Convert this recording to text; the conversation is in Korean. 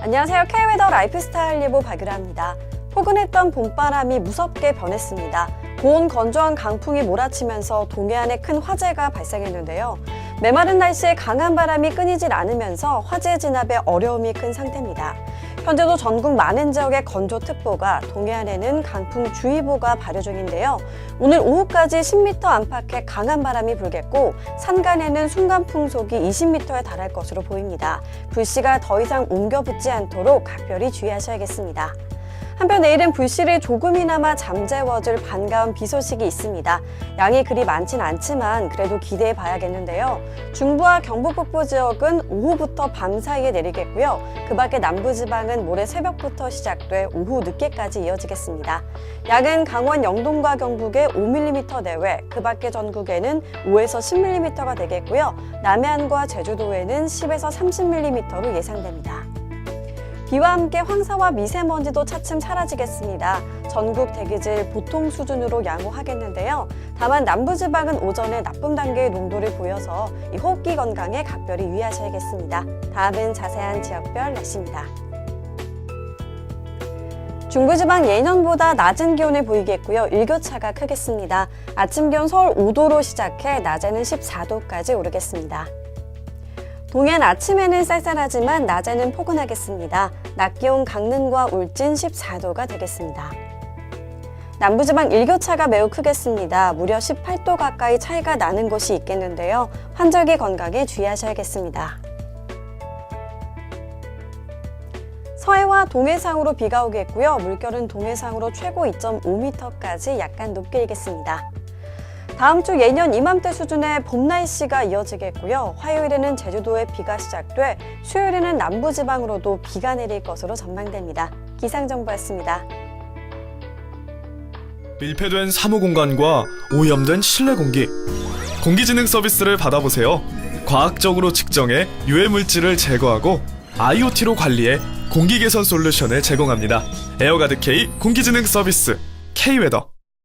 안녕하세요. K웨더 라이프스타일 예보 박유라입니다. 포근했던 봄바람이 무섭게 변했습니다. 고온 건조한 강풍이 몰아치면서 동해안에 큰 화재가 발생했는데요. 메마른 날씨에 강한 바람이 끊이질 않으면서 화재 진압에 어려움이 큰 상태입니다. 현재도 전국 많은 지역에 건조특보가, 동해안에는 강풍주의보가 발효 중인데요. 오늘 오후까지 10m 안팎의 강한 바람이 불겠고, 산간에는 순간 풍속이 20m에 달할 것으로 보입니다. 불씨가 더 이상 옮겨 붙지 않도록 각별히 주의하셔야겠습니다. 한편 내일은 불씨를 조금이나마 잠재워줄 반가운 비 소식이 있습니다. 양이 그리 많진 않지만 그래도 기대해 봐야겠는데요. 중부와 경북 북부 지역은 오후부터 밤 사이에 내리겠고요. 그 밖에 남부 지방은 모레 새벽부터 시작돼 오후 늦게까지 이어지겠습니다. 양은 강원 영동과 경북에 5mm 내외, 그 밖에 전국에는 5에서 10mm가 되겠고요. 남해안과 제주도에는 10에서 30mm로 예상됩니다. 비와 함께 황사와 미세먼지도 차츰 사라지겠습니다. 전국 대기질 보통 수준으로 양호하겠는데요. 다만 남부지방은 오전에 나쁨 단계의 농도를 보여서 이 호흡기 건강에 각별히 유의하셔야겠습니다. 다음은 자세한 지역별 날씨입니다. 중부지방 예년보다 낮은 기온을 보이겠고요. 일교차가 크겠습니다. 아침 기온 서울 5도로 시작해 낮에는 14도까지 오르겠습니다. 동해안 아침에는 쌀쌀하지만 낮에는 포근하겠습니다. 낮 기온 강릉과 울진 14도가 되겠습니다. 남부지방 일교차가 매우 크겠습니다. 무려 18도 가까이 차이가 나는 곳이 있겠는데요. 환절기 건강에 주의하셔야겠습니다. 서해와 동해상으로 비가 오겠고요. 물결은 동해상으로 최고 2.5m까지 약간 높게 일겠습니다. 다음 주 예년 이맘때 수준의 봄 날씨가 이어지겠고요. 화요일에는 제주도에 비가 시작돼 수요일에는 남부지방으로도 비가 내릴 것으로 전망됩니다. 기상정보였습니다. 밀폐된 사무공간과 오염된 실내 공기, 공기진흥 서비스를 받아보세요. 과학적으로 측정해 유해 물질을 제거하고 IoT로 관리해 공기 개선 솔루션을 제공합니다. 에어가드 K 공기진흥 서비스 K웨더